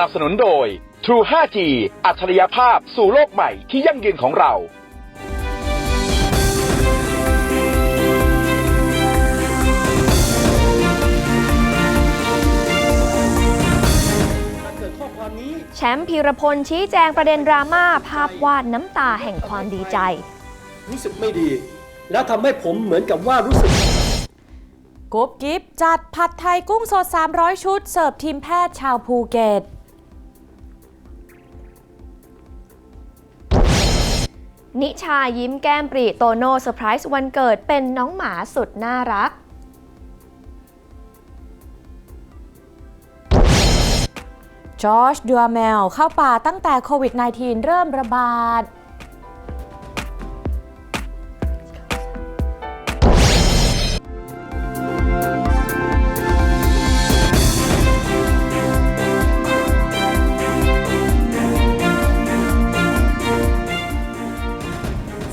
นับสนุนโดย True 5G อัจฉริยภาพสู่โลกใหม่ที่ยั่งยืนของเราถ้าเกิดข้อความนี้แชมป์พีรพลชี้แจงประเด็นดราม่าภาพวาดน้ำตาแห่งความดีใจ รู้สึกไม่ดี แล้วทำให้ผมเหมือนกับว่ารู้สึก กุ๊บกิ๊บจัดผัดไทยกุ้งสด 300 ชุด เสิร์ฟทีมแพทย์ชาวภูเก็ต นิชายิ้มแก้มปรีโตโน่เซอร์ไพรส์วันเกิดเป็นน้องหมาสุดน่ารัก จอร์จดัวแมวเข้าป่าตั้งแต่โควิด -19 เริ่มระบาด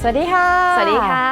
สวัสดีค่ะ สวัสดีค่ะ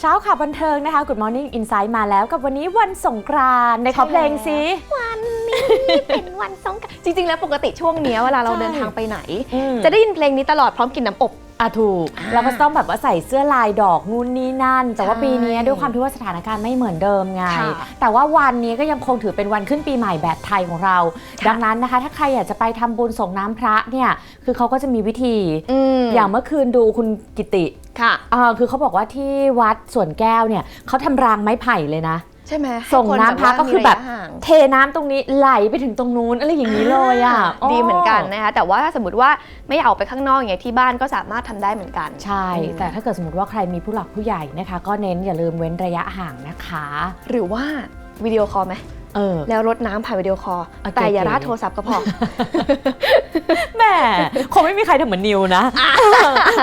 เช้าข่าวบันเทิงนะคะ Good Morning Insight มาแล้วกับวันนี้วันสงกรานต์ในขอเพลงสิ วันนี้เป็นวันสงกรานต์จริง ๆ แล้วปกติช่วงเนี้ยเวลาเราใช่เดินทางไปไหน อืม จะได้ยินเพลงนี้ตลอดพร้อมกินน้ำอบ อะถูกอ่าเราก็ต้องแบบว่าใส่เสื้อลายดอกนู่นนี่นั่น แต่ว่าใช่ปีนี้ด้วยความที่ว่าสถานการณ์ไม่เหมือนเดิมไง ค่ะแต่ว่าวันนี้ก็ยังคงถือเป็นวันขึ้นปีใหม่แบบไทยของเรา ค่ะดังนั้นนะคะ ถ้าใครอยากจะไปทำบุญส่งน้ำพระเนี่ย คือเขาก็จะมีวิธี อืมอย่างเมื่อคืนดูคุณกิติ ค่ะอ่าคือเขาบอกว่าที่วัดสวนแก้วเนี่ยเขาทำรางไม้ไผ่เลยนะ ใช่ไหมให้ส่งคนน้ำพระว่าก็คือแบบ มีระยะห่างเทน้ำตรงนี้ไหลไปถึงตรงนู้นอะไรอย่างนี้เลยอะาดีเหมือนกันนะคะแต่ว่าถ้าสมมติว่าไม่อยากออกไปข้างนอกอย่างเงี้ยที่บ้านก็สามารถทำได้เหมือนกัน ใช่ อืม แต่ถ้าเกิดสมมติว่าใครมีผู้หลักผู้ใหญ่นะคะ ก็เน้นอย่าลืมเว้นระยะห่างนะคะ หรือว่าวิดีโอคอลไหม เออ แล้วรดน้ำผ่านวิดีโอคอลโอเค แต่อย่าโอเคราดโทรศัพท์ก็พอ แหม่คงไม่มีใครทำเหมือนนิวนะ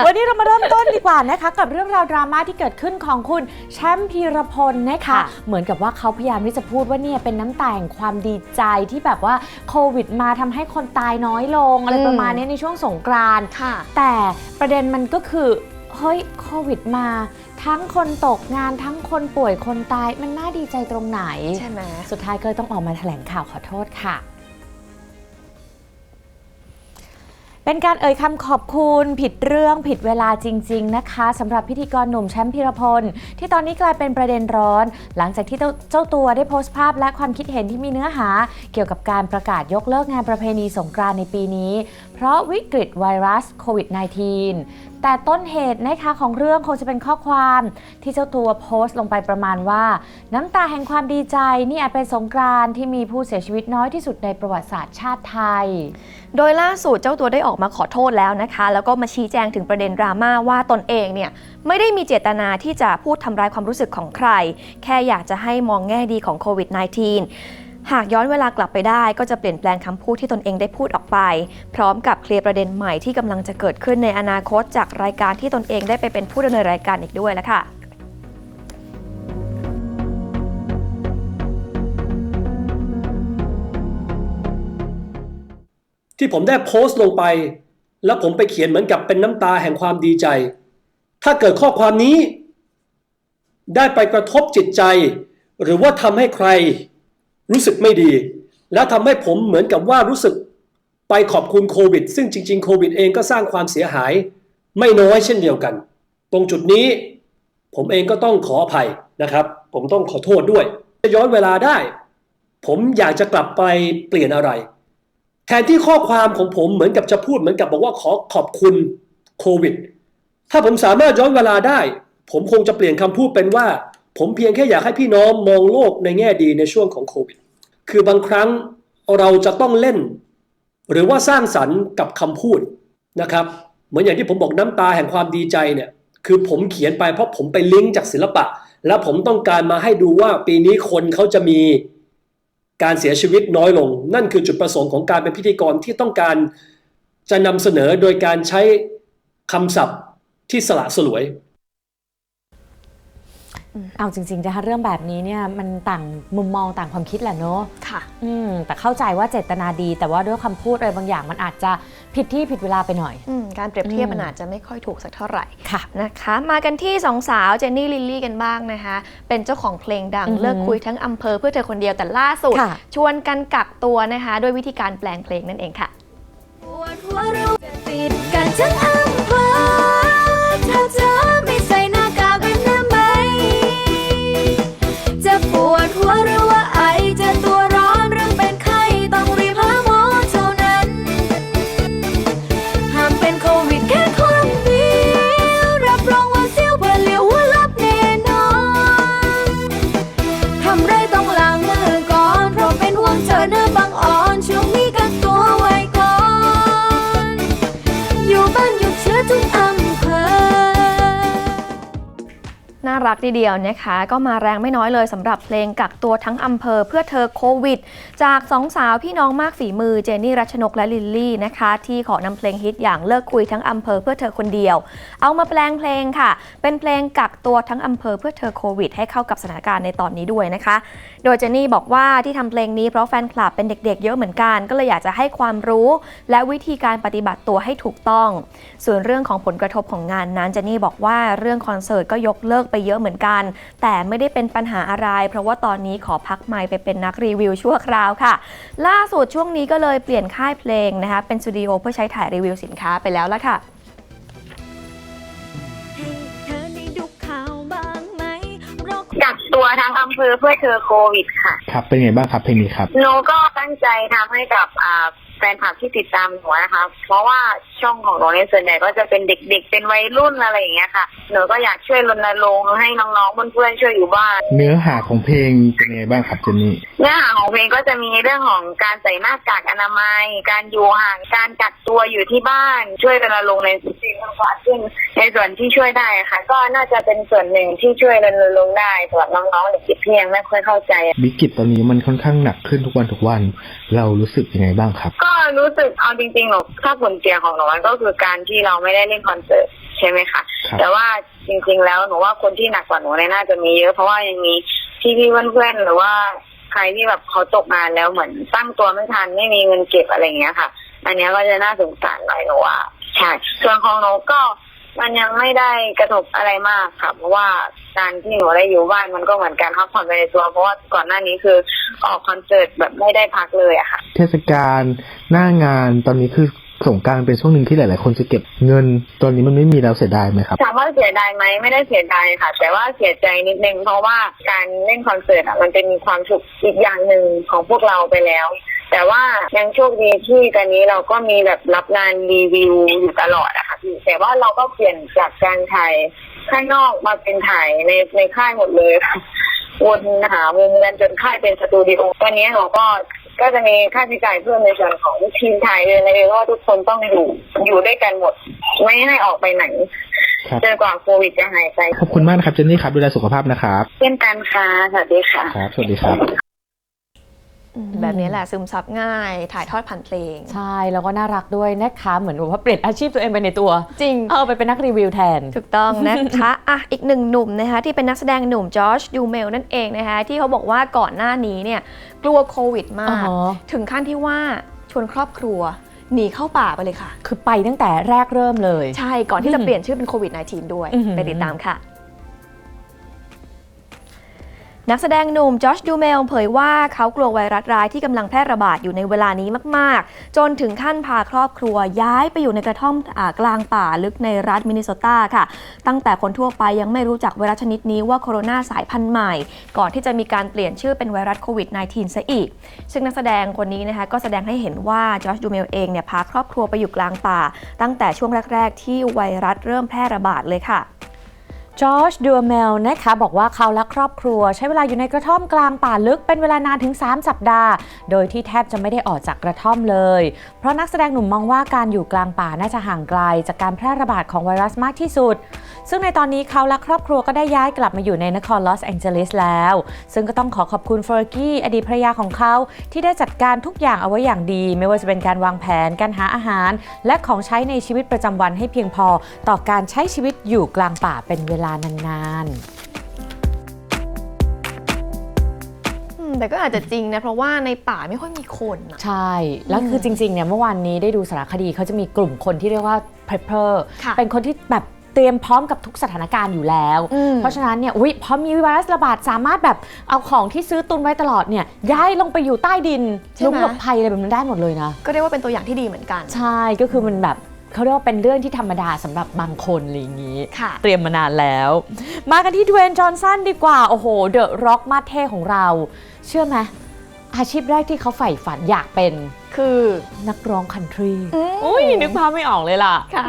วันนี้เรามาเริ่มต้นดีกว่านะคะ กับเรื่องราวดราม่าที่เกิดขึ้นของคุณแชมป์พีรพลนะคะ ค่ะ เหมือนกับว่าเขาพยายามที่จะพูดว่าเนี่ยเป็นน้ำตาแห่งความดีใจที่แบบว่าโควิดมาทำให้คนตายน้อยลงอะไรประมาณนี้ในช่วงสงกรานต์ ค่ะ แต่ประเด็นมันก็คือ เฮ้ยโควิดมา ทั้งคนตกงานทั้งคนป่วยคนตายมันน่าดีใจตรงไหน ใช่ไหมสุดท้ายก็เลยต้องออกมาแถลงข่าวขอโทษค่ะ เป็นการเอ่ยคำขอบคุณผิดเรื่องผิดเวลาจริง ๆ นะคะสำหรับพิธีกรหนุ่มแชมป์พีรพล ที่ตอนนี้กลายเป็นประเด็นร้อน หลังจากที่เจ้าตัวได้โพสต์ภาพและความคิดเห็นที่มีเนื้อหา เกี่ยวกับการประกาศยกเลิกงานประเพณีสงกรานในปีนี้ เพราะวิกฤตไวรัสโควิด -19 แต่ต้นเหตุนะคะของเรื่องคงจะเป็นข้อความที่เจ้าตัวโพสต์ลงไปประมาณว่า น้ำตาแห่งความดีใจนี่อาจเป็นสงกรานที่มีผู้เสียชีวิตน้อยที่สุดในประวัติศาสตร์ชาติไทย โดยล่าสุดเจ้าตัวได้ออกมาขอโทษแล้วนะคะ แล้วก็มาชี้แจงถึงประเด็นดราม่าว่าตนเองเนี่ยไม่ได้มีเจตนาที่จะพูดทำร้ายความรู้สึกของใคร แค่อยากจะให้มองแง่ดีของโควิด -19 หากย้อนเวลากลับไปได้ ก็จะเปลี่ยนแปลงคำพูดที่ตนเองได้พูดออกไป พร้อมกับเคลียร์ประเด็นใหม่ที่กำลังจะเกิดขึ้นในอนาคต จากรายการที่ตนเองได้ไปเป็นผู้ดำเนินรายการอีกด้วยล้วค่ะ ที่ผมได้โพสต์ลงไป แล้วผมไปเขียนเหมือนกับเป็นน้ำตาแห่งความดีใจ ถ้าเกิดข้อความนี้ ได้ไปกระทบจิตใจ หรือว่าทำให้ใครรู้สึกไม่ดี แล้วทำให้ผมเหมือนกับว่ารู้สึกไปขอบคุณโควิด ซึ่งจริงๆโควิดเองก็สร้างความเสียหาย ไม่น้อยเช่นเดียวกัน ตรงจุดนี้ ผมเองก็ต้องขออภัยนะครับ ผมต้องขอโทษด้วยจะย้อนเวลาได้ ผมอยากจะกลับไปเปลี่ยนอะไร ทนที่ข้อความของผมเหมือนกับจะพูดเหมือนกับบอกว่าขอขอบคุณโควิด ถ้าผมสามารถย้อนเวลาได้ ผมคงจะเปลี่ยนคำพูดเป็นว่า ผมเพียงแค่อยากให้พี่น้องมองโลกในแง่ดีในช่วงของโควิด คือบางครั้งเราจะต้องเล่น หรือว่าสร้างสรรค์กับคำพูดนะครับ เหมือนอย่างที่ผมบอกน้ำตาแห่งความดีใจเนี่ย คือผมเขียนไปเพราะผมไปลิงก์จากศิลปะ แล้วผมต้องการมาให้ดูว่าปีนี้คนเขาจะมี การเสียชีวิตน้อยลง นั่นคือจุดประสงค์ของการเป็นพิธีกรที่ต้องการจะนำเสนอโดยการใช้คำศัพท์ที่สละสลวย เอาจริงๆนะคะเรื่องแบบนี้เนี่ยมันต่างมุมมองต่างความคิดแหละเนาะค่ะ อืมแต่เข้าใจว่าเจตนาดี แต่ว่าด้วยคำพูดอะไรบางอย่างมันอาจจะผิดที่ผิดเวลาไปหน่อยอืมการเปรียบเทียบอืมมันอาจจะไม่ค่อยถูกสักเท่าไหร่ค่ะนะคะ มากันที่สองสาวเจนนี่ลิลลี่กันบ้างนะคะ เป็นเจ้าของเพลงดังอือหือเลิกคุยทั้งอำเภอเพื่อเธอคนเดียวแต่ล่าสุดค่ะชวนกันกักตัวนะคะ ด้วยวิธีการแปลงเพลงนั่นเองค่ะ น่ารักทีเดียวนะคะ ก็มาแรงไม่น้อยเลยสำหรับเพลงกักตัวทั้งอำเภอเพื่อเธอโควิด จากสองสาวพี่น้องมากฝีมือเจนนี่รัชนกและลิลลี่นะคะ ที่ขอนำเพลงฮิตอย่างเลิกคุยทั้งอำเภอเพื่อเธอคนเดียว เอามาแปลงเพลงค่ะ เป็นเพลงกักตัวทั้งอำเภอเพื่อเธอโควิด ให้เข้ากับสถานการณ์ในตอนนี้ด้วยนะคะ โดยเจนนี่บอกว่าที่ทำเพลงนี้เพราะแฟนคลับเป็นเด็กๆ เยอะเหมือนกัน ก็เลยอยากจะให้ความรู้ และวิธีการปฏิบัติตัวให้ถูกต้อง ส่วนเรื่องของผลกระทบของงานนั้นเจนนี่บอกว่าเรื่องคอนเสิร์ตก็ยกเลิกไปเยอะเหมือนกัน แต่ไม่ได้เป็นปัญหาอะไร เพราะว่าตอนนี้ขอพักไมค์ไปเป็นนักรีวิวชั่วคราวค่ะ ล่าสุดช่วงนี้ก็เลยเปลี่ยนค่ายเพลงนะคะเป็นสตูดิโอเพื่อใช้ถ่ายรีวิวสินค้าไปแล้วละค่ะให้เธอได้ดูข่าวบ้างไหมโรคกักตัวทั้งอำเภอเพื่อเธอโควิดค่ะ ครับเป็นไงบ้างครับเพลงนี้ครับหนูก็ตั้งใจทำให้กับอ่าแฟนคลับที่ติดตามหนูนะคะ เพราะว่าช่องของหนูในยส่วนใหญ่ก็จะเป็นเด็ก ๆ เป็นวัยรุ่นอะไรอย่างเงี้ยค่ะ หนูก็อยากช่วยรณรงค์ให้น้องๆเพื่อนๆช่วยอยู่บ้านเนื้อหาของเพลงเป็นไงบ้างครับเจนนี่เนื้อหาของเพลงก็จะมีเรื่องของการใส่หน้ากากอนามัย การอยู่ห่าง การกักตัวอยู่ที่บ้าน ช่วยรณรงค์ในสิ่งต่างๆซึ่งในส่วนที่ช่วยได้ค่ะ ก็น่าจะเป็นส่วนหนึ่งที่ช่วยรณรงค์ได้สำหรับน้องๆเด็กๆที่ยังไม่ค่อยเข้าใจวิกฤตตอนนี้มันค่อนข้างหนักขึ้นทุกวันทุกวัน เรารู้สึกยังไงบ้างครับก็รู้สึกเอาจริงๆหนูถ้าผลเสียของหนูมันก็คือการที่เราไม่ได้เล่นคอนเสิร์ตใช่ไหมคะครับ แต่ว่าจริงๆแล้วหนูว่าคนที่หนักกว่าหนูเนี่ยน่าจะมีเยอะ เพราะว่ายังมีพี่ๆเพื่อนๆหรือว่าใครที่แบบเขาตกงานแล้วเหมือนตั้งตัวไม่ทันไม่มีเงินเก็บอะไรอย่างเงี้ยค่ะ อันเนี้ยก็จะน่าสงสารหน่อยหนูว่า ใช่ ส่วนของหนูก็ มันยังไม่ได้กระทบอะไรมากค่ะ เพราะว่าการที่หนูได้อยู่บ้านมันก็เหมือนการพักผ่อนไปในตัวเพราะว่าก่อนหน้านี้คือออกคอนเสิร์ตแบบไม่ได้พักเลยอะค่ะ เทศกาลหน้างานตอนนี้คือสงกรารเป็นช่วงหนึ่งที่หลาย ๆ คนจะเก็บเงิน ตอนนี้มันไม่มีแล้วเสียดายไหมครับ ถามว่าเสียดายไหมไม่ได้เสียดายค่ะ แต่ว่าเสียใจนิดนึงเพราะว่าการเล่นคอนเสิร์ตอะมันเป็นความสุขอีกอย่างหนึ่งของพวกเราไปแล้ว แต่ว่ายังโชคดีที่ตอนนี้เราก็มีแบบรับงานรีวิวอยู่ตลอดอะค่ะ พี่แต่ว่าเราก็เปลี่ยนจากการถ่ายข้างนอกมาเป็นถ่ายในในค่ายหมดเลยค่ะวนหามุมกันจนค่ายเป็นสตูดิโอวันนี้เราก็ก็จะมีค่าใช้จ่ายเพิ่มในส่วนของทีมถ่ายเลยเลยเพราะว่าทุกคนต้องอยู่อยู่ด้วยกันหมด ไม่ให้ออกไปไหนครับจนกว่าโควิดจะหายไปขอบคุณมากนะครับเจนนี่ครับดูแลสุขภาพนะครับเช่นกันค่ะสวัสดีค่ะครับสวัสดีครับ แบบนี้แหละซึมซับง่าย ถ่ายทอดผ่านเพลง ใช่แล้วก็น่ารักด้วยนะคะเหมือนแบบว่าเปลี่ยนอาชีพตัวเองไปในตัว จริง เออไปเป็นนักรีวิวแทน ถูกต้องนะคะอะอีกหนึ่งหนุ่มนะคะที่เป็นนักแสดงหนุ่มจอร์จดูเมลนั่นเองนะคะที่เขาบอกว่าก่อนหน้านี้เนี่ยกลัวโควิดมาอ๋กอถึงขั้นที่ว่าชวนครอบครัวหนีเข้าป่าไปเลยค่ะ คือไปตั้งแต่แรกเริ่มเลย ใช่ก่อนที่จะอืมเปลี่ยนชื่อเป็นโควิด -19 ด้วยอื้อหือไปติดตามค่ะ นักแสดงหนุ่มจอชดูเมลเผยว่าเขากลัวไวรัสร้ายที่กำลังแพร่ระบาดอยู่ในเวลานี้มาก ๆ จนถึงขั้นพาครอบครัวย้ายไปอยู่ในกระท่อมอกลางป่าลึกในรัฐมินนิโซตาค่ะ ตั้งแต่คนทั่วไปยังไม่รู้จักไวรัสชนิดนี้ว่าโคโรนาสายพันธุ์ใหม่ ก่อนที่จะมีการเปลี่ยนชื่อเป็นไวรัสโควิด -19 ซะอีก ซึ่งนักแสดงคนนี้นะคะก็แสดงให้เห็นว่าจอชดูเมลเองเนี่ยพาครอบครัวไปอยู่กลางป่า ตั้งแต่ช่วงแรก ๆ ที่ไวรัสเริ่มแพร่ระบาดเลยค่ะ จอร์จดูเมลนะคะบอกว่าเขาและครอบครัว ใช้เวลาอยู่ในกระท่อมกลางป่าลึกเป็นเวลานานถึง 3 สัปดาห์ โดยที่แทบจะไม่ได้ออกจากกระท่อมเลย เพราะนักแสดงหนุ่มมองว่าการอยู่กลางป่าน่าจะห่างไกล จากการแพร่ระบาดของไวรัสมากที่สุด ซึ่งในตอนนี้เขาและครอบครัวก็ได้ย้ายกลับมาอยู่ในนครลอสแองเจลิสแล้ว ซึ่งก็ต้องขอขอบคุณเฟอร์กี้อดีตภรรยาของเขา ที่ได้จัดการทุกอย่างเอาไว้อย่างดี ไม่ว่าจะเป็นการวางแผนการหาอาหาร และของใช้ในชีวิตประจำวันให้เพียงพอ ต่อการใช้ชีวิตอยู่กลางป่าเป็นเวลานานๆอืมแต่ก็อาจจะจริงนะ เพราะว่าในป่าไม่ค่อยมีคนอะใช่ แล้วคือจริงๆเนี่ยเมื่อวานนี้ได้ดูสารคดีเขาจะมีกลุ่มคนที่เรียกว่า prepper ค่ะเป็นคนที่แบบ เตรียมพร้อมกับทุกสถานการณ์อยู่แล้วอืมเพราะฉะนั้นเนี่ยอุ๊ยพอมีไวรัสระบาดสามารถแบบเอาของที่ซื้อตุนไว้ตลอดเนี่ยย้ายลงไปอยู่ใต้ดินหลุมหลบภัยอะไรแบบนั้นได้หมดเลยนะ ก็เรียกว่าเป็นตัวอย่างที่ดีเหมือนกัน ใช่ก็คือมันแบบเขาเรียกว่าเป็นเรื่องที่ธรรมดาสำหรับบางคนอะไรอย่างนี้ค่ะเตรียมมานานแล้ว มากันที่ดเวนจอห์นสันดีกว่า โอ้โห เดอะร็อกมาสเท่ของเรา เชื่อไหมอาชีพแรกที่เขาใฝ่ฝันอยากเป็น คือนักร้องคันทรีอืมอุ้ยนึกภาพไม่ออกเลยล่ะค่ะ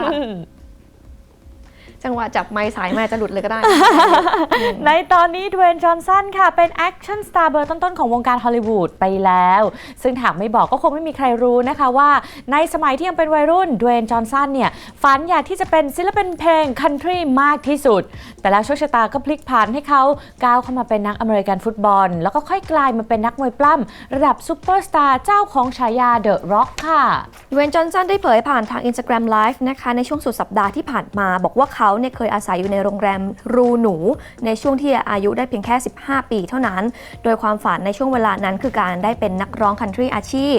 จังหวะจับไม้สายไม้จะหลุดเลยก็ได้ ในตอนนี้ดเวนจอห์นสันค่ะ เป็นแอคชั่นสตาร์เบอร์ต้น ๆ ของวงการฮอลลีวูดไปแล้ว ซึ่งหากไม่บอกก็คงไม่มีใครรู้นะคะว่า ในสมัยที่ยังเป็นวัยรุ่นดเวนจอห์นสันเนี่ย ฝันอยากที่จะเป็นศิลปินเพลงคันทรีมากที่สุด แต่แล้วโชคชะตาก็พลิกผันให้เขาก้าวเข้ามาเป็นนักอเมริกันฟุตบอล แล้วก็ค่อยกลายมาเป็นนักมวยปล้ำระดับซูเปอร์สตาร์เจ้าของฉายาเดอะร็อกค่ะดเวนจอห์นสันได้เผยผ่านทาง Instagram Live นะคะในช่วงสุดสัปดาห์ที่ผ่านมาบอกว่าเขาเนี่ยเคยอาศัยอยู่ในโรงแรมรูหนู ในช่วงที่อายุได้เพียงแค่ 15 ปีเท่านั้น โดยความฝันในช่วงเวลานั้นคือการได้เป็นนักร้องคันทรีอาชีพ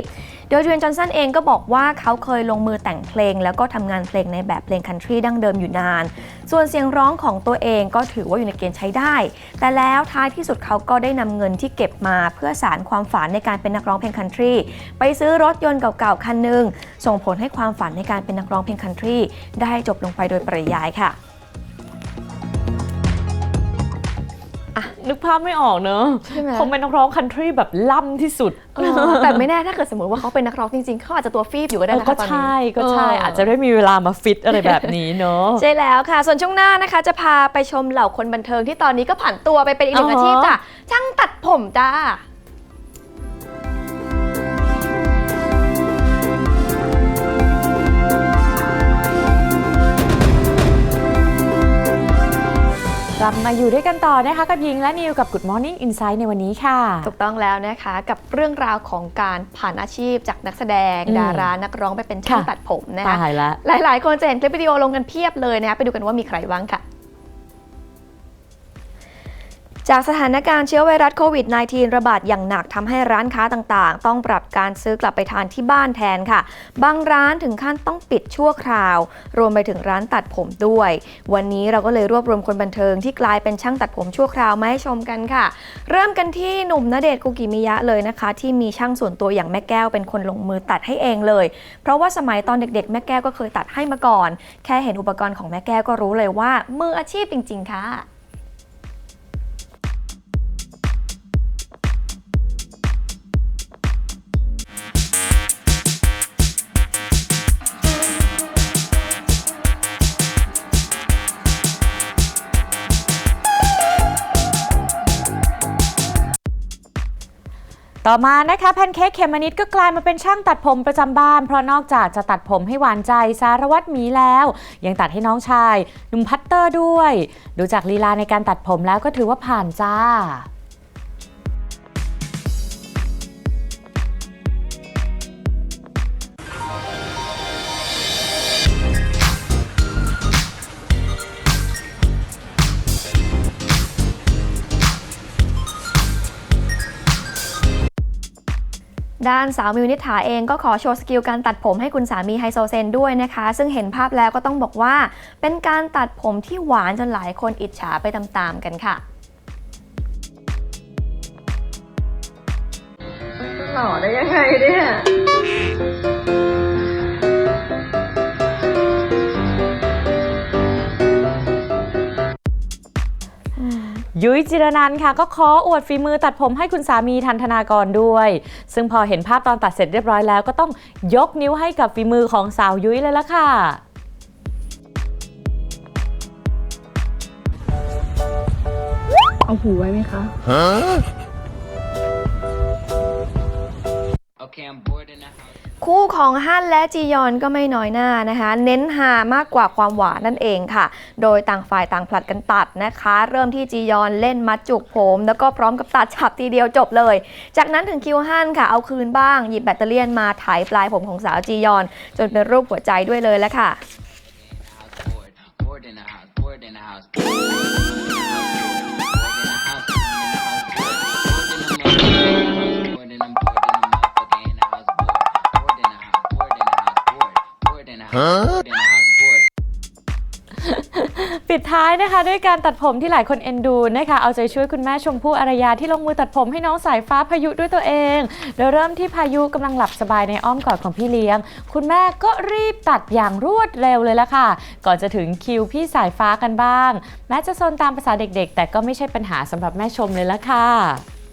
โดยเวนจอห์นสันเองก็บอกว่าเขาเคยลงมือแต่งเพลง แล้วก็ทำงานเพลงในแบบเพลงคันทรีดั้งเดิมอยู่นานส่วนเสียงร้องของตัวเองก็ถือว่าอยู่ในเกณฑ์ใช้ได้ แต่แล้วท้ายที่สุดเขาก็ได้นำเงินที่เก็บมาเพื่อสารความฝันในการเป็นนักร้องเพลงคันทรีไปซื้อรถยนต์เก่าๆคันหนึ่งส่งผลให้ความฝันในการเป็นนักร้องเพลงคันทรีได้จบลงไปโดยปริยายค่ะ นึกภาพไม่ออกเนอะใช่ไหม คงเป็นนักร้องคันทรีแบบล่ำที่สุด เออแต่ไม่แน่ถ้าเกิดสมมติว่าเขาเป็นนักร้องจริงๆ เขาอาจจะตัวฟีบอยู่ก็ได้เออนะคะก็ตอนนี้ ใช่ก็ใช่เอาจจะได้มีเวลามาฟิตอะไรแบบนี้เนอะ ใช่แล้วค่ะ ส่วนช่วงหน้านะคะ จะพาไปชมเหล่าคนบันเทิงที่ตอนนี้ก็ผ่านตัวไปเป็นอีกหนึ่งอ๋ออาชีพจ้ะช่างตัดผมจ้า ลับมาอยู่ด้วยกันต่อนะคะ กับยิงและนิวกับ Good Morning Insight ในวันนี้ค่ะ ถูกต้องแล้วนะคะกับเรื่องราวของการผ่านอาชีพจากนักแสดง อืมดารานักร้องไปเป็นช่างค่ะ ตัดผมนะคะตายละ หลาย ๆ คนจะเห็นคลิปวิดีโอลงกันเพียบเลยนะคะไปดูกันว่ามีใครบ้างค่ะ จากสถานการณ์เชื้อไวรัสโควิด -19 ระบาดอย่างหนักทำให้ร้านค้าต่างๆ ต้องปรับการซื้อกลับไปทานที่บ้านแทนค่ะ บางร้านถึงขั้นต้องปิดชั่วคราว รวมไปถึงร้านตัดผมด้วย วันนี้เราก็เลยรวบรวมคนบันเทิงที่กลายเป็นช่างตัดผมชั่วคราวมาให้ชมกันค่ะ เริ่มกันที่หนุ่มณเดชน์กุกิมิยะเลยนะคะ ที่มีช่างส่วนตัวอย่างแม่แก้วเป็นคนลงมือตัดให้เองเลย เพราะว่าสมัยตอนเด็ก ๆ แม่แก้วก็เคยตัดให้มาก่อน แค่เห็นอุปกรณ์ของแม่แก้วก็รู้เลยว่ามืออาชีพจริง ๆ ค่ะ ต่อมานะคะแพนเค้กเขมนิดก็กลายมาเป็นช่างตัดผมประจำบ้าน เพราะนอกจากจะตัดผมให้หวานใจสารวัตรหมีแล้ว ยังตัดให้น้องชายหนุ่มพัตเตอร์ด้วย ดูจากลีลาในการตัดผมแล้วก็ถือว่าผ่านจ้า ด้านสาวมิวนิฐาเองก็ขอโชว์สกิลการตัดผมให้คุณสามีไฮโซเซนด้วยนะคะ ซึ่งเห็นภาพแล้วก็ต้องบอกว่า เป็นการตัดผมที่หวานจนหลายคนอิจฉาไปตามๆกันค่ะหล่อได้ยังไงเนี่ย ยุ้ยจิรนันท์ค่ะ ก็ขออวดฝีมือตัดผมให้คุณสามีทันธนากรด้วย ซึ่งพอเห็นภาพตอนตัดเสร็จเรียบร้อยแล้ว ก็ต้องยกนิ้วให้กับฝีมือของสาวยุ้ยเลยละค่ะเอาหูไว้ไหมคะ Okay, I'm bored in the house. คู่ของฮั่นและจียอนก็ไม่น้อยหน้านะคะ เน้นหามากกว่าความหวานนั่นเองค่ะ โดยต่างฝ่ายต่างผลัดกันตัดนะคะ เริ่มที่จียอนเล่นมัดจุกผม แล้วก็พร้อมกับตัดฉับทีเดียวจบเลย จากนั้นถึงคิวฮั่นค่ะเอาคืนบ้างหยิบแบตเตอรี่ยนมาไถปลายผมของสาวจียอน จนเป็นรูปหัวใจด้วยเลยแล้วค่ะ Bored in ปิดท้ายนะคะ ด้วยการตัดผมที่หลายคนเอ็นดูนะคะ เอาใจช่วยคุณแม่ชมพู่อารยาที่ลงมือตัดผมให้น้องสายฟ้าพายุด้วยตัวเอง โดยเริ่มที่พายุกำลังหลับสบายในอ้อมกอดของพี่เลี้ยง คุณแม่ก็รีบตัดอย่างรวดเร็วเลยละค่ะ ก่อนจะถึงคิวพี่สายฟ้ากันบ้าง แม้จะโซนตามภาษาเด็กๆ แต่ก็ไม่ใช่ปัญหาสำหรับแม่ชมเลยละค่ะ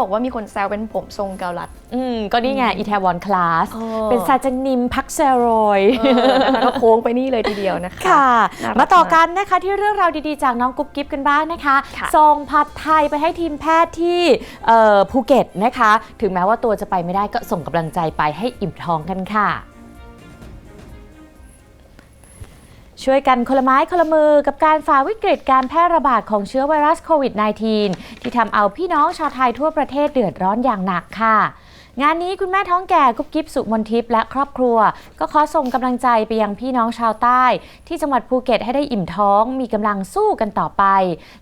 บอกว่ามีคนแซวเป็นผมทรงเกาลัด อืมก็นี่ไงอีแทวอนคลาส เออ เป็นซาจังนิมพักเซโรย เออนะคะก็โค้งไปนี่เลยทีเดียวนะคะ ค่ะ น่ารักมาต่อมากกันนะคะที่เรื่องราวดีๆ จากน้องกุ๊บกิ๊บกันบ้างนะคะ ค่ะส่งผัดไทยไปให้ทีมแพทย์ที่เอ่อภูเก็ตนะคะ ถึงแม้ว่าตัวจะไปไม่ได้ก็ส่งกำลังใจไปให้อิ่มท้องกันค่ะ ช่วยกันคนละไม้คนละมือกับการฝ่าวิกฤตการแพร่ระบาดของเชื้อไวรัสโควิด -19 ที่ทำเอาพี่น้องชาวไทยทั่วประเทศเดือดร้อนอย่างหนักค่ะ งานนี้คุณแม่ท้องแก่กุ๊บกิ๊บสุมนทิพย์และครอบครัว ก็ขอส่งกำลังใจไปยังพี่น้องชาวใต้ ที่จังหวัดภูเก็ตให้ได้อิ่มท้อง มีกำลังสู้กันต่อไป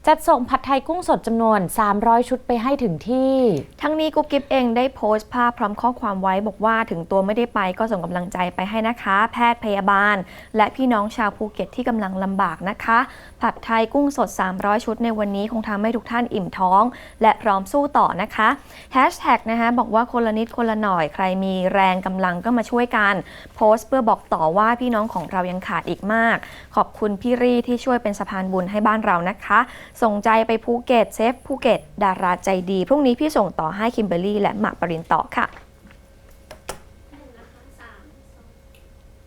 จัดส่งผัดไทยกุ้งสดจำนวน 300 ชุดไปให้ถึงที่ ทั้งนี้กุ๊บกิ๊บเองได้โพสต์ภาพพร้อมข้อความไว้บอกว่าถึงตัวไม่ได้ไปก็ส่งกำลังใจไปให้นะคะ แพทย์พยาบาล และพี่น้องชาวภูเก็ตที่กำลังลำบากนะคะ ผัดไทยกุ้งสด 300 ชุดในวันนี้คงทำให้ทุกท่านอิ่มท้อง และพร้อมสู้ต่อนะคะแฮชแท็กนะคะบอกว่าคนละนิดคนละหน่อย ใครมีแรงกำลังก็มาช่วยกัน โพสต์เพื่อบอกต่อว่าพี่น้องของเรายังขาดอีกมาก ขอบคุณพี่รีที่ช่วยเป็นสะพานบุญให้บ้านเรานะคะ ส่งใจไปภูเก็ตเซฟภูเก็ต ดาราใจดี พรุ่งนี้พี่ส่งต่อให้คิมเบอร์รี่และหมากปรินต่อค่ะ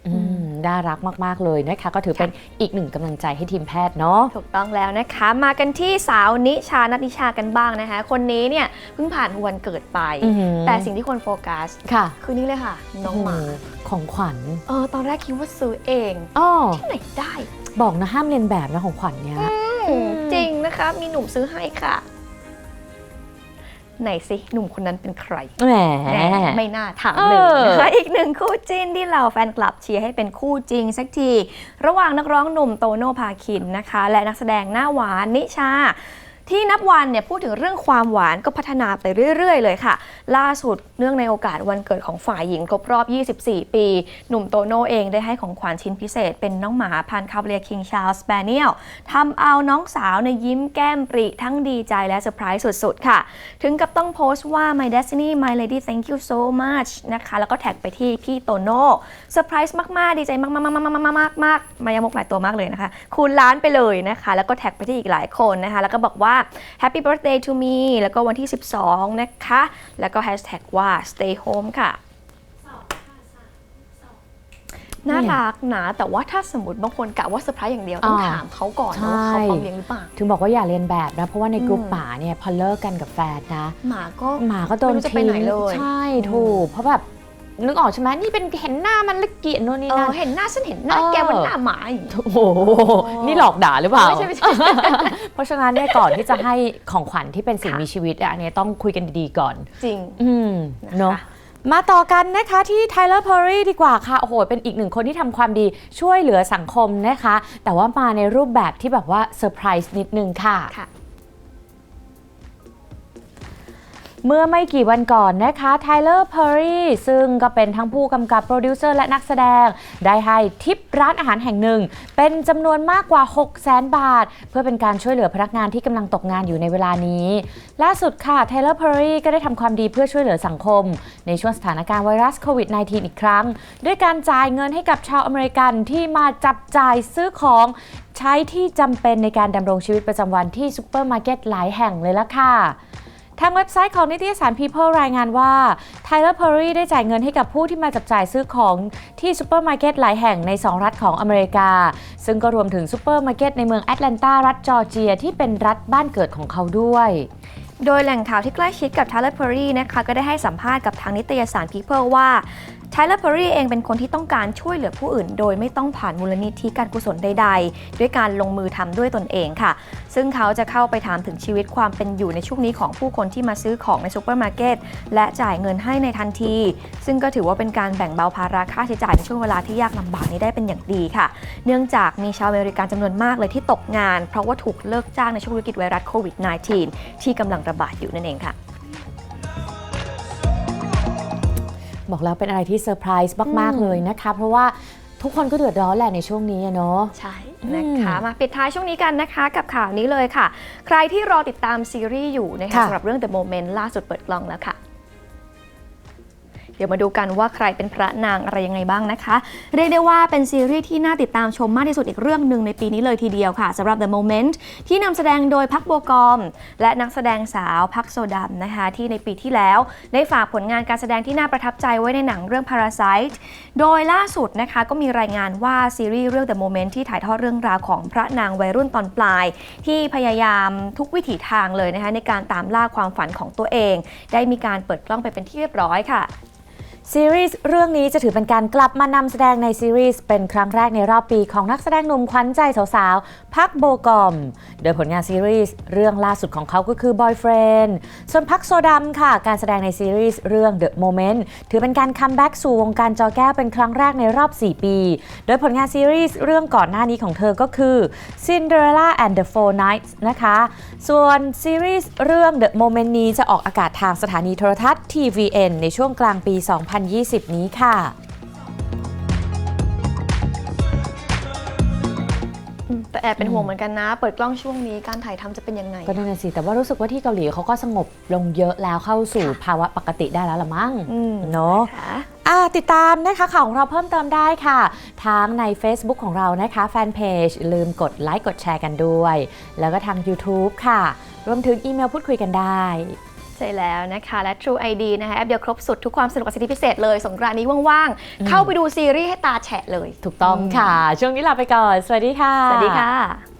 อืม น่ารักมาก ๆ เลยนะคะ ก็ถือเป็นอีกหนึ่งกำลังใจให้ทีมแพทย์เนาะ ถูกต้องแล้วนะคะ มากันที่สาวนิชานัทนิชากันบ้างนะคะ คนนี้เนี่ยเพิ่งผ่านวันเกิดไป อือหือ แต่สิ่งที่คนโฟกัส ค่ะคือนี่เลยค่ะ น้องหมาโโของขวัญเออตอนแรกคิดว่าซื้อเองอ้อที่ไหนได้บอกนะห้ามเรียนแบบนะของขวัญเนี้ยอืมจริงนะคะ มีหนุ่มซื้อให้ค่ะ ไหนสิหนุ่มคนนั้นเป็นใครแหมแหมไม่น่าถามเลยเออนะคะอีกหนึ่งคู่จิ้นที่เราแฟนคลับเชียร์ให้เป็นคู่จริงสักที ระหว่างนักร้องหนุ่มโตโน่พาคินนะคะ และนักแสดงหน้าหวานนิชา ที่นับวันเนี่ยพูดถึงเรื่องความหวานก็พัฒนาไปเรื่อย ๆ เลยค่ะ ล่าสุดเนื่องในโอกาสวันเกิดของฝ่ายหญิงครบรอบ 24 ปี หนุ่มโตโน่เองได้ให้ของขวัญชิ้นพิเศษ เป็นน้องหมาพันธุ์คาเวเลียคิงชาร์ลสเปเนียลทำเอาน้องสาวในยิ้มแก้มปริทั้งดีใจและเซอร์ไพรส์สุด ๆ ค่ะ ถึงกับต้องโพสต์ว่า my destiny my lady thank you so much นะคะ แล้วก็แท็กไปที่พี่โตโน่เซอร์ไพรส์มาก ๆ ดีใจมากๆมากๆมากๆมากๆมากๆมายามกหลายตัวมากเลยนะคะ คูณล้านไปเลยนะคะ แล้วก็แท็กไปที่อีกหลายคนนะคะ แล้วก็บอกว่า happy birthday to me แล้วก็วันที่ 12 นะคะ แล้วก็แฮชแท็กว่า stay home ค่ะน่ารักนะแต่ว่าถ้าสมมติบางคนกะว่าเซอร์ไพรส์อย่างเดียว ต้องอ่าถามเขาก่อนนะว่าใช่เขาพร้อมเลี้ยงหรือเปล่า ถึงบอกว่าอย่าเรียนแบบนะ เพราะว่าในกลุ่มอืมหมาเนี่ยพอเลิกกันกับแฟนนะ หมาก็ หมาก็โดนไม่รู้จะไปทิ้งไหนเลยใช่ ถูก เพราะแบบ นึกออกใช่ไหมนี่เป็นเห็นหน้ามันและเกลียดโน่นนี่เอนั่อน เห็นหน้าฉันเห็นหน้าเออแกวันหน้าหมาอย่างนี้โอ้โห นี่หลอกด่าหรือเปล่า ไม่ใช่ไม่ใช่ เพราะฉะนั้นเนี่ยก่อนที่จะให้ของขวัญที่เป็นสิ่งค่ะมีชีวิตอะอันเนี้ยต้องคุยกันดีๆก่อน จริง อืมนะคะ เนาะมาต่อกันนะคะที่ไทเลอร์ r อรี่ดีกว่าค่ะ โอ้โห เป็นอีกหนึ่งคนที่ทำความดีช่วยเหลือสังคมนะคะ แต่ว่ามาในรูปแบบที่แบบว่าเซอร์ไพรส์นิดนึงค่ะ ค่ะ เมื่อไม่กี่วันก่อนนะคะไทเลอร์ r อรี่ซึ่งก็เป็นทั้งผู้กำกับโปรดิวเซอร์และนักแสดง ได้ให้ทิปร้านอาหารแห่งหนึ่ง เป็นจำนวนมากกว่า 6 0 0 0 0 0บาท เพื่อเป็นการช่วยเหลือพนักงานที่กำลังตกงานอยู่ในเวลานี้ ล่าสุดค่ะไทเลอร์ r อรี่ก็ได้ทำความดีเพื่อช่วยเหลือสังคม ในช่วงสถานการณ์ไวรัสโควิด -19 อีกครั้ง ด้วยการจ่ายเงินให้กับชาวอเมริกันที่มาจับจ่ายซื้อของใช้ที่จำเป็นในการดำรงชีวิตประจำวันที่ซูเปอร์มาร์เก็ตหลายแห่งเลยละค่ะ ทางเว็บไซต์ของนิตยสาร People รายงานว่า Tyler Perry ได้จ่ายเงินให้กับผู้ที่มาจับจ่ายซื้อของที่ซูเปอร์มาร์เก็ตหลายแห่งใน 2 รัฐของอเมริกา ซึ่งก็รวมถึงซูเปอร์มาร์เก็ตในเมืองแอตแลนตารัฐจอร์เจียที่เป็นรัฐบ้านเกิดของเขาด้วยโดยแหล่งข่าวที่ใกล้ชิดกับ Tyler Perry นะคะก็ได้ให้สัมภาษณ์กับทางนิตยสาร People ว่า Tyler Perry เองเป็นคนที่ต้องการช่วยเหลือผู้อื่น โดยไม่ต้องผ่านมูลนิธิการกุศลใด ๆ ด้วยการลงมือทำด้วยตนเองค่ะ ซึ่งเขาจะเข้าไปถามถึงชีวิตความเป็นอยู่ในช่วงนี้ของผู้คนที่มาซื้อของในซูเปอร์มาร์เก็ตและจ่ายเงินให้ในทันที ซึ่งก็ถือว่าเป็นการแบ่งเบาภาระค่าใช้จ่ายในช่วงเวลาที่ยากลำบากนี้ได้เป็นอย่างดีค่ะ เนื่องจากมีชาวอเมริกันจำนวนมากเลยที่ตกงาน เพราะว่าถูกเลิกจ้างในช่วงวิกฤตไวรัสโควิด -19 ที่กำลังระบาดอยู่นั่นเองค่ะ บอกแล้วเป็นอะไรที่เซอร์ไพรส์มากอืมๆเลยนะคะ เพราะว่าทุกคนก็เดือดร้อนแหละในช่วงนี้อะเนาะใช่นะคะมาปิดท้ายช่วงนี้กันนะคะกับข่าวนี้เลยค่ะ ใครที่รอติดตามซีรีส์อยู่นะคะค่ะสำหรับเรื่อง The Moment ล่าสุดเปิดกล้องแล้วค่ะเดี๋ยวมาดูกันว่าใครเป็นพระนางอะไรยังไงบ้างนะคะ เรียกได้ว่าเป็นซีรีส์ที่น่าติดตามชมมากที่สุดอีกเรื่องหนึ่งในปีนี้เลยทีเดียวค่ะสำหรับ The Moment ที่นำแสดงโดยพักโบวกอม และนักแสดงสาวพักโซดัมนะคะที่ในปีที่แล้ว ได้ฝากผลงานการแสดงที่น่าประทับใจไว้ในหนังเรื่อง Parasite โดยล่าสุดนะคะก็มีรายงานว่าซีรีส์เรื่อง The Moment ที่ถ่ายทอดเรื่องราวของพระนางวัยรุ่นตอนปลาย ที่พยายามทุกวิถีทางเลยนะคะในการตามล่าความฝันของตัวเอง ได้มีการเปิดกล้องไปเป็นที่เรียบร้อยค่ะ ซีรีส์เรื่องนี้จะถือเป็นการกลับมานำแสดงในซีรีส์เป็นครั้งแรกในรอบปีของนักแสดงหนุ่มขวัญใจสาวๆ พักโบกอม โดยผลงานซีรีส์เรื่องล่าสุดของเขาก็คือ Boyfriend ส่วนพักโซดัมค่ะ การแสดงในซีรีส์เรื่อง The Moment ถือเป็นการคัมแบ็กสู่วงการจอแก้วเป็นครั้งแรกในรอบ 4 ปี โดยผลงานซีรีส์เรื่องก่อนหน้านี้ของเธอก็คือ Cinderella and the Four nights นะคะ ส่วนซีรีส์เรื่อง The Moment นี้จะออกอากาศทางสถานีโทรทัศน์ TVN ในช่วงกลางปี2020 นี้ค่ะ แต่แอบเป็นห่วงเหมือนกันนะ เปิดกล้องช่วงนี้การถ่ายทำจะเป็นยังไง ก็นั่นนะสิ แต่ว่ารู้สึกว่าที่เกาหลีเขาก็สงบลงเยอะแล้วเข้าสู่ภาวะปกติได้แล้วละมั้งอืม เนาะนะคะอะติดตามนะคะข่าวของเราเพิ่มเติมได้ค่ะ ทั้งใน Facebook ของเรานะคะแฟนเพจลืมกดไลค์กดแชร์กันด้วย แล้วก็ทาง YouTube ค่ะ รวมถึงอีเมลพูดคุยกันได้ใช่แล้วนะคะและ True ID นะคะแอปเดียวครบสุดทุกความสนุกกับสิทธิพิเศษเลย สงกรานต์นี้ว่างๆ เข้าไปดูซีรีส์ให้ตาแฉะเลย ถูกต้องค่ะ ช่วงนี้ลาไปก่อน สวัสดีค่ะ สวัสดีค่ะ